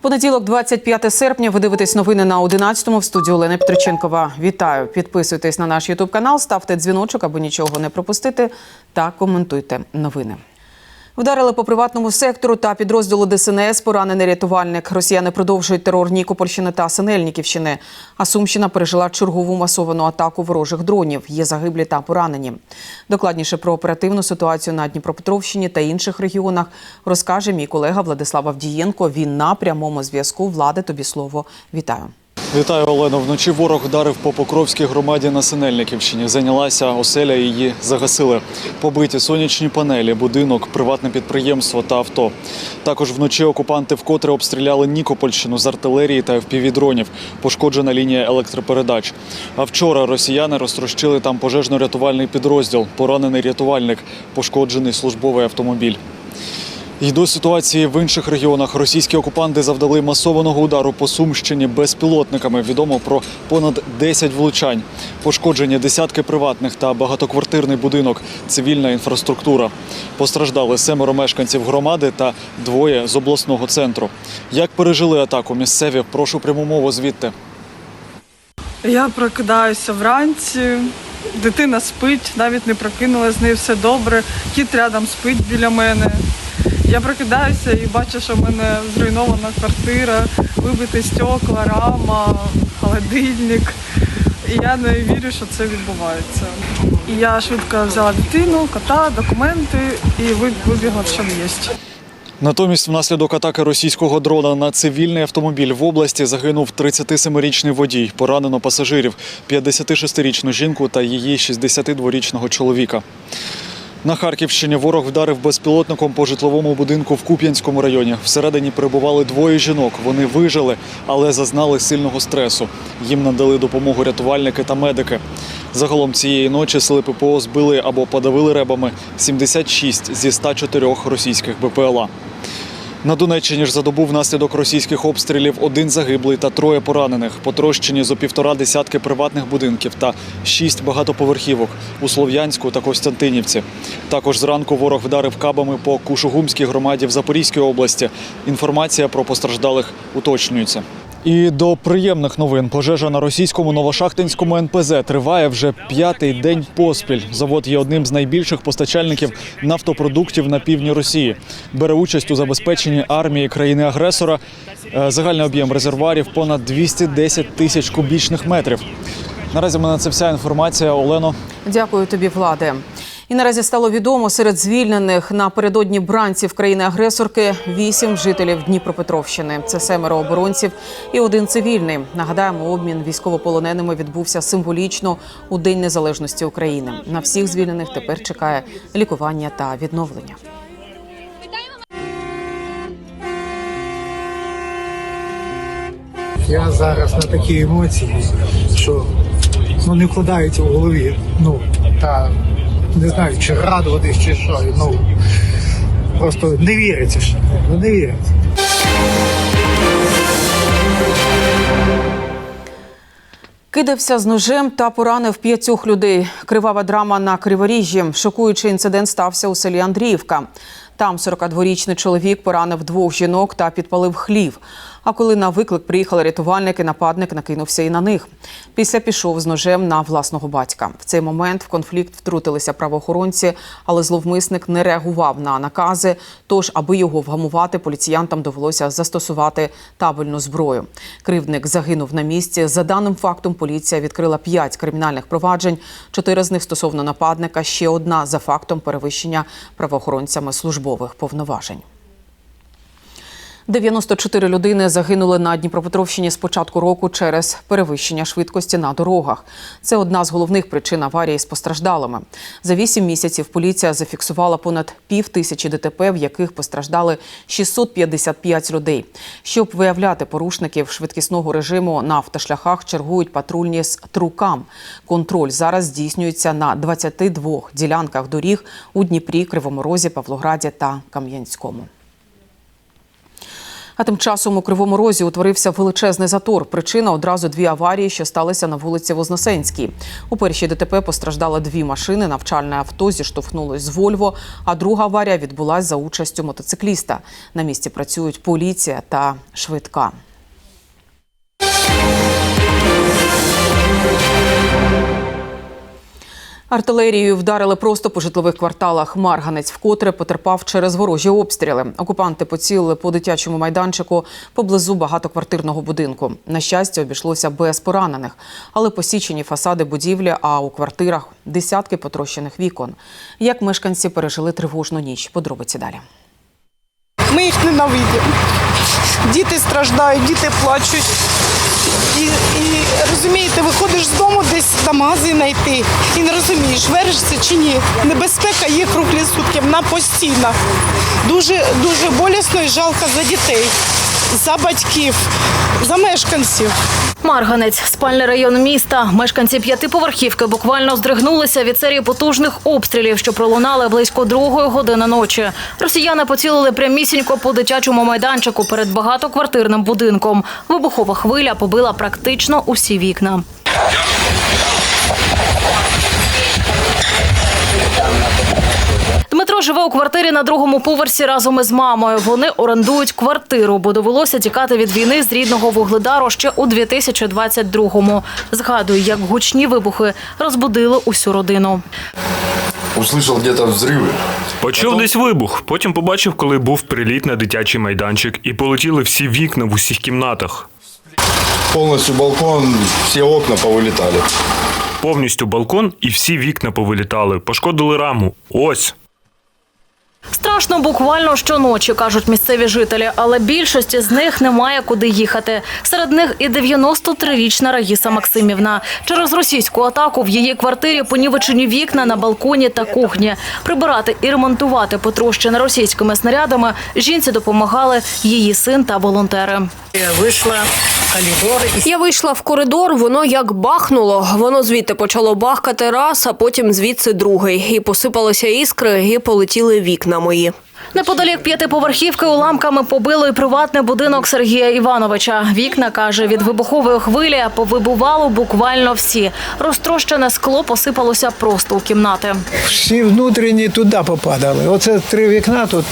Понеділок, 25 серпня. Ви дивитесь новини на 11-му в студії Олена Петриченкова. Вітаю! Підписуйтесь на наш Ютуб канал, ставте дзвіночок, аби нічого не пропустити, та коментуйте новини. Вдарили по приватному сектору та підрозділу ДСНС. Поранений рятувальник. Росіяни продовжують терор Нікопольщини та Синельниківщини. А Сумщина пережила чергову масовану атаку ворожих дронів. Є загиблі та поранені. Докладніше про оперативну ситуацію на Дніпропетровщині та інших регіонах розкаже мій колега Владислав Авдієнко. Він на прямому зв'язку. Влади, тобі слово. Вітаю. Вітаю, Олено. Вночі ворог вдарив по Покровській громаді на Синельниківщині. Зайнялася оселя, її загасили. Побиті сонячні панелі, будинок, приватне підприємство та авто. Також вночі окупанти вкотре обстріляли Нікопольщину з артилерії та впівдронів. Пошкоджена лінія електропередач. А вчора росіяни розтрощили там пожежно-рятувальний підрозділ, поранений рятувальник, пошкоджений службовий автомобіль. І до ситуації в інших регіонах російські окупанти завдали масованого удару по Сумщині безпілотниками. Відомо про понад 10 влучань, пошкоджені десятки приватних та багатоквартирний будинок, цивільна інфраструктура. Постраждали семеро мешканців громади та двоє з обласного центру. Як пережили атаку місцеві? Прошу пряму мову звідти. Я прокидаюся вранці, дитина спить, навіть не прокинулась, з нею все добре. Кіт рядом спить біля мене. Я прокидаюся і бачу, що в мене зруйнована квартира, вибиті стекла, рама, холодильник. І я не вірю, що це відбувається. І я швидко взяла дитину, кота, документи і вибігла, чому є. Натомість, внаслідок атаки російського дрона на цивільний автомобіль в області загинув 37-річний водій. Поранено пасажирів, 56-річну жінку та її 62-річного чоловіка. На Харківщині ворог вдарив безпілотником по житловому будинку в Куп'янському районі. Всередині перебували двоє жінок. Вони вижили, але зазнали сильного стресу. Їм надали допомогу рятувальники та медики. Загалом цієї ночі сили ППО збили або подавили ребами 76 зі 104 російських БПЛА. На Донеччині ж за добу внаслідок російських обстрілів один загиблий та троє поранених. Потрощені зо півтора десятки приватних будинків та шість багатоповерхівок у Слов'янську та Костянтинівці. Також зранку ворог вдарив кабами по Кушугумській громаді в Запорізькій області. Інформація про постраждалих уточнюється. І до приємних новин пожежа на російському новошахтинському НПЗ триває вже п'ятий день поспіль. Завод є одним з найбільших постачальників нафтопродуктів на півдні Росії. Бере участь у забезпеченні армії країни-агресора. Е, Загальний об'єм резервуарів понад 210 тисяч кубічних метрів. Наразі в мене це вся інформація. Олено. Дякую тобі, влади. І наразі стало відомо серед звільнених напередодні бранців країни-агресорки вісім жителів Дніпропетровщини. Це семеро оборонців і один цивільний. Нагадаємо, обмін військовополоненими відбувся символічно у День Незалежності України. На всіх звільнених тепер чекає лікування та відновлення. Я зараз на такі емоції, що ну, не вкладається в голові. Ну, та не знаю, чи радуватись, чи що. Ну, просто не віриться ще. Ну, не віриться. Кидався з ножем та поранив п'ятьох людей. Кривава драма на Криворіжжі. Шокуючий інцидент стався у селі Андріївка. Там 42-річний чоловік поранив двох жінок та підпалив хлів. А коли на виклик приїхали рятувальники, нападник накинувся і на них. Після пішов з ножем на власного батька. В цей момент в конфлікт втрутилися правоохоронці, але зловмисник не реагував на накази. Тож, аби його вгамувати, поліціянтам довелося застосувати табельну зброю. Кривдник загинув на місці. За даним фактом, поліція відкрила п'ять кримінальних проваджень. Чотири з них стосовно нападника, ще одна за фактом перевищення правоохоронцями службових повноважень. 94 людини загинули на Дніпропетровщині з початку року через перевищення швидкості на дорогах. Це одна з головних причин аварії з постраждалими. За 8 місяців поліція зафіксувала понад пів тисячі ДТП, в яких постраждали 655 людей. Щоб виявляти порушників швидкісного режиму на автошляхах, чергують патрульні з трукам. Контроль зараз здійснюється на 22 ділянках доріг у Дніпрі, Кривому Розі, Павлограді та Кам'янському. А тим часом у Кривому Розі утворився величезний затор. Причина одразу дві аварії, що сталися на вулиці Вознесенській. У першій ДТП постраждали дві машини. Навчальне авто зіштовхнулось з Вольво. А друга аварія відбулася за участю мотоцикліста. На місці працюють поліція та швидка. Артилерією вдарили просто по житлових кварталах. Марганець вкотре потерпав через ворожі обстріли. Окупанти поцілили по дитячому майданчику поблизу багатоквартирного будинку. На щастя, обійшлося без поранених, але посічені фасади будівлі, а у квартирах десятки потрощених вікон. Як мешканці пережили тривожну ніч? Подробиці далі. Ми їх ненавидимо. Діти страждають, діти плачуть. І, і розумієте, виходиш з дому десь до магазину йти і не розумієш, веришся чи ні. Небезпека є круглі сутки, вона постійна. Дуже, дуже болісно і жалко за дітей, за батьків, за мешканців. Марганець, спальний район міста. Мешканці п'ятиповерхівки буквально здригнулися від серії потужних обстрілів, що пролунали близько другої години ночі. Росіяни поцілили прямісінько по дитячому майданчику перед багатоквартирним будинком. Вибухова хвиля побила практично усі вікна. Дмитро живе у квартирі на другому поверсі разом із мамою. Вони орендують квартиру, бо довелося тікати від війни з рідного вугледару ще у 2022-му. Згадує, як гучні вибухи розбудили усю родину. Услышал где-то взрывы. Почув десь вибух. Потім побачив, коли був приліт на дитячий майданчик, і полетіли всі вікна в усіх кімнатах. Полностью балкон, все окна повылетали. Повністю балкон і всі вікна повилітали, пошкодили раму. Ось. Страшно буквально щоночі, кажуть місцеві жителі, але більшості з них немає куди їхати. Серед них і 93-річна Раїса Максимівна. Через російську атаку в її квартирі понівечені вікна на балконі та кухні. Прибирати і ремонтувати потрощене російськими снарядами жінці допомагали її син та волонтери. Я вийшла в коридор, воно як бахнуло. Воно звідти почало бахкати раз, а потім звідси другий. І посипалися іскри, і полетіли вікна мої. Неподалік п'ятиповерхівки уламками побило і приватний будинок Сергія Івановича. Вікна, каже, від вибухової хвилі повибувало буквально всі. Розтрощене скло посипалося просто у кімнати. Всі внутрішні туди попадали. Оце три вікна тут.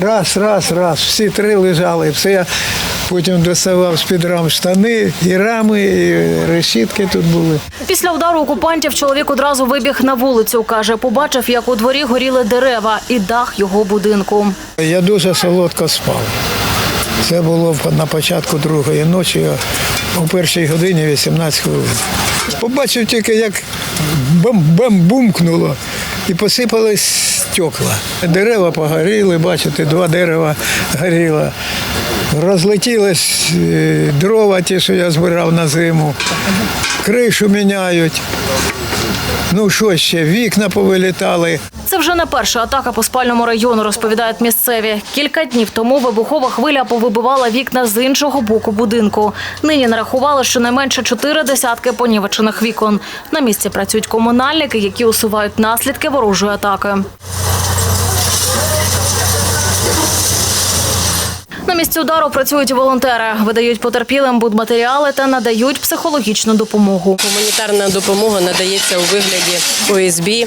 Раз, раз, раз. Всі три лежали. Все я потім доставав з-під рам штани, і рами, і решітки тут були. Після удару окупантів чоловік одразу вибіг на вулицю. Каже, побачив, як у дворі горіли дерева і дах його будинку. Я дуже солодко спав. Це було на початку другої ночі, о першій годині 18 хвилин. Побачив тільки, як бам-бам-бумкнуло і посипались стекла. Дерева погоріли, бачите, два дерева горіло. Розлетілись е, дрова, ті, що я збирав на зиму. Кришу міняють. Ну що ще, вікна повилітали. Це вже не перша атака по спальному району, розповідають місцеві. Кілька днів тому вибухова хвиля повибивала вікна з іншого боку будинку. Нині нарахували щонайменше чотири десятки понівечених вікон. На місці працюють комунальники, які усувають наслідки ворожої атаки. На місці удару працюють волонтери, видають потерпілим будматеріали та надають психологічну допомогу. Гуманітарна допомога надається у вигляді ОСБ, е,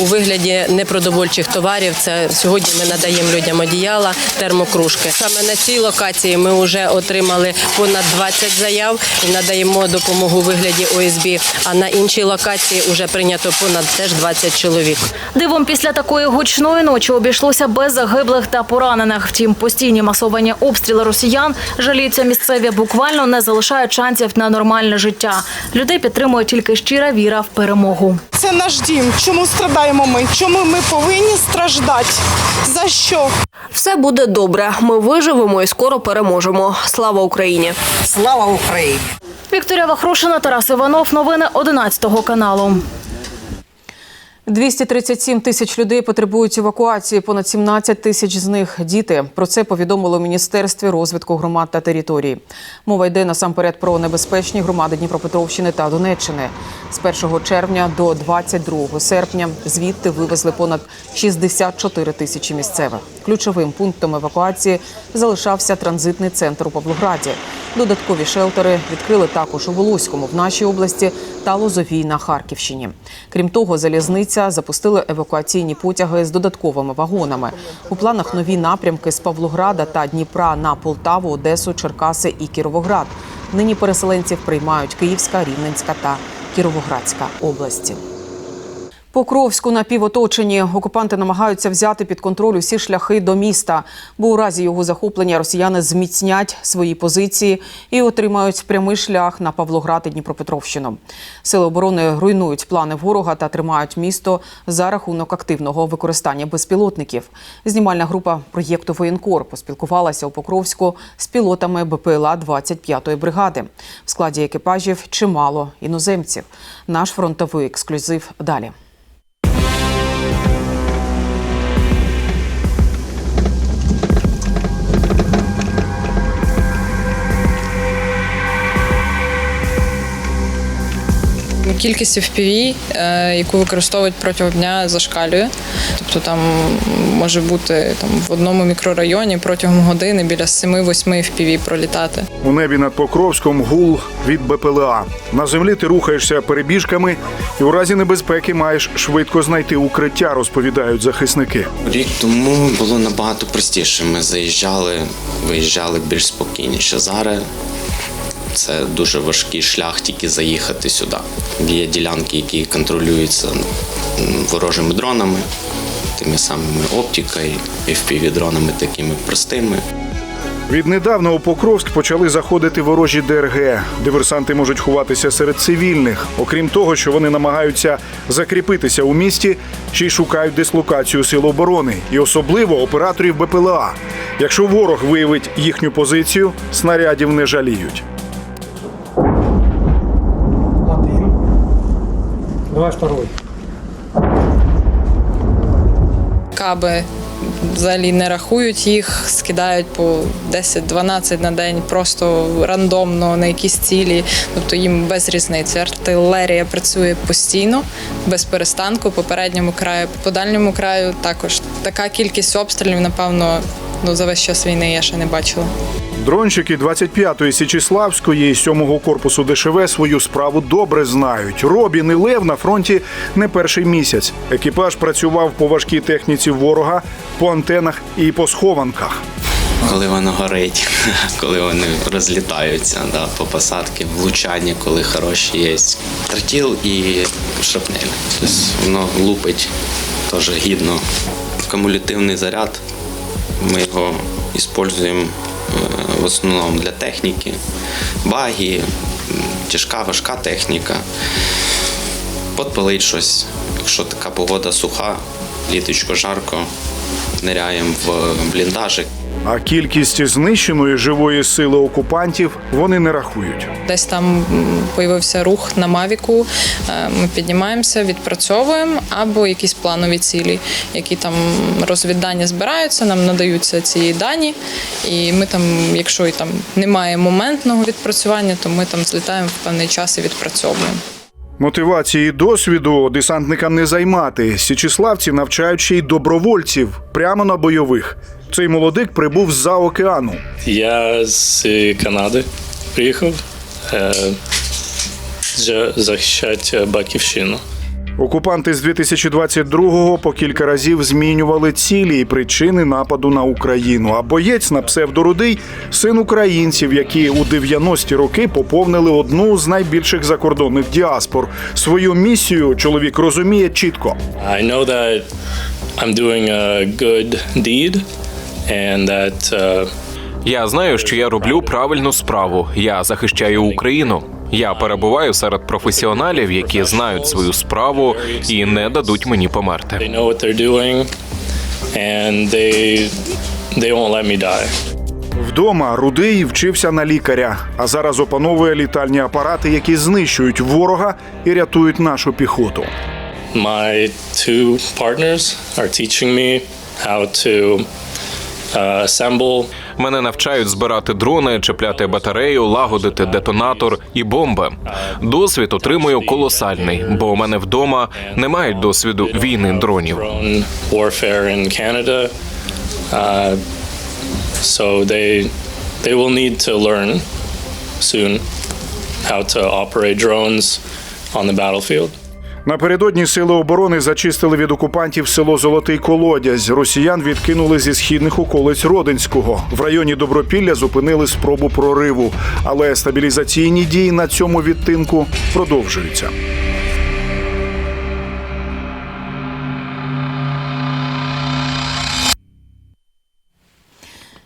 у вигляді непродовольчих товарів. Це сьогодні ми надаємо людям одіяла, термокружки. Саме на цій локації ми вже отримали понад 20 заяв і надаємо допомогу у вигляді ОСБ. А на іншій локації вже прийнято понад теж 20 чоловік. Дивом після такої гучної ночі обійшлося без загиблих та поранених. Втім, постійні масовані обстріли росіян жаліються місцеві буквально не залишають шансів на нормальне життя. Людей підтримує тільки щира віра в перемогу. Це наш дім. Чому страдаємо ми? Чому ми повинні страждати? За що? Все буде добре. Ми виживемо і скоро переможемо. Слава Україні! Слава Україні! Вікторія Вахрушина, Тарас Іванов. Новини 11 каналу. 237 тисяч людей потребують евакуації. Понад 17 тисяч з них діти. Про це повідомили у міністерстві розвитку громад та територій. Мова йде насамперед про небезпечні громади Дніпропетровщини та Донеччини. З 1 червня до 22 серпня звідти вивезли понад 64 тисячі місцевих. Ключовим пунктом евакуації залишався транзитний центр у Павлограді. Додаткові шелтери відкрили також у Волоському в нашій області та Лозовій на Харківщині. Крім того, залізниця запустили евакуаційні потяги з додатковими вагонами. У планах нові напрямки з Павлограда та Дніпра на Полтаву, Одесу, Черкаси і Кіровоград. Нині переселенців приймають Київська, Рівненська та Кіровоградська області. Покровську напівоточенні окупанти намагаються взяти під контроль усі шляхи до міста, бо у разі його захоплення росіяни зміцнять свої позиції і отримають прямий шлях на Павлоград і Дніпропетровщину. Сили оборони руйнують плани ворога та тримають місто за рахунок активного використання безпілотників. Знімальна група проєкту Воєнкор поспілкувалася у Покровську з пілотами БПЛА 25-ї бригади. В складі екіпажів чимало іноземців. Наш фронтовий ексклюзив далі. Кількість FPV, е, яку використовують протягом дня, зашкалює. Тобто там може бути там в одному мікрорайоні протягом години біля 7-8 FPV пролітати. У небі над Покровськом гул від БПЛА. На землі ти рухаєшся перебіжками і у разі небезпеки маєш швидко знайти укриття, розповідають захисники. Рік тому було набагато простіше. Ми заїжджали, виїжджали більш спокійніше. Зараз це дуже важкий шлях тільки заїхати сюди. Є ділянки, які контролюються ворожими дронами, тими самими оптикою, FPV-дронами такими простими. Віднедавна у Покровськ почали заходити ворожі ДРГ. Диверсанти можуть ховатися серед цивільних. Окрім того, що вони намагаються закріпитися у місті, ще й шукають дислокацію сил оборони і особливо операторів БПЛА. Якщо ворог виявить їхню позицію, снарядів не жаліють. Один. Давай второй. Каби взагалі не рахують їх, скидають по 10-12 на день просто рандомно на якісь цілі. Тобто їм без різниці. Артилерія працює постійно, без перестанку, по передньому краю, по дальньому краю також. Така кількість обстрілів, напевно, ну, за весь час війни я ще не бачила. Дронщики 25-ї Січіславської і 7-го корпусу ДШВ свою справу добре знають. Робін і Лев на фронті не перший місяць. Екіпаж працював по важкій техніці ворога, по антенах і по схованках. Коли воно горить, коли вони розлітаються да, по посадки, влучання, коли хороші є. Тротіл і шрапнель. Тобто воно лупить теж гідно. Кумулятивний заряд. Ми його використовуємо в основному для техніки, баги, тяжка, важка техніка. Подпалить щось, якщо така погода суха, літочко жарко, ниряємо в бліндажик. А кількість знищеної живої сили окупантів вони не рахують. Десь там появився рух на Мавіку. е, Ми піднімаємося, відпрацьовуємо або якісь планові цілі, які там розвіддані збираються, нам надаються ці дані. І ми там, якщо і там немає моментного відпрацювання, то ми там злітаємо в певний час і відпрацьовуємо. Мотивації досвіду десантникам не займати. Січіславці навчають ще й добровольців прямо на бойових. Цей молодик прибув з-за океану. Я з Канади приїхав е, за- захищати батьківщину. Окупанти з 2022-го по кілька разів змінювали цілі і причини нападу на Україну. А боєць на псевдорудий син українців, які у 90-ті роки поповнили одну з найбільших закордонних діаспор. Свою місію чоловік розуміє чітко. I know that I'm doing a good deed and that uh, Я знаю, що я роблю правильну справу. Я захищаю Україну. Я перебуваю серед професіоналів, які знають свою справу і не дадуть мені померти. they know what they're doing and they they won't let me die. Вдома рудий вчився на лікаря, а зараз опановує літальні апарати, які знищують ворога і рятують нашу піхоту. My two partners are teaching me how to Мене навчають збирати дрони, чіпляти батарею, лагодити детонатор і бомби. Досвід отримую колосальний, бо у мене вдома немає досвіду війни дронів. Uh, so they they will need to learn soon how to operate drones on the battlefield. Напередодні сили оборони зачистили від окупантів село Золотий Колодязь. Росіян відкинули зі східних околиць Родинського. В районі Добропілля зупинили спробу прориву, але стабілізаційні дії на цьому відтинку продовжуються.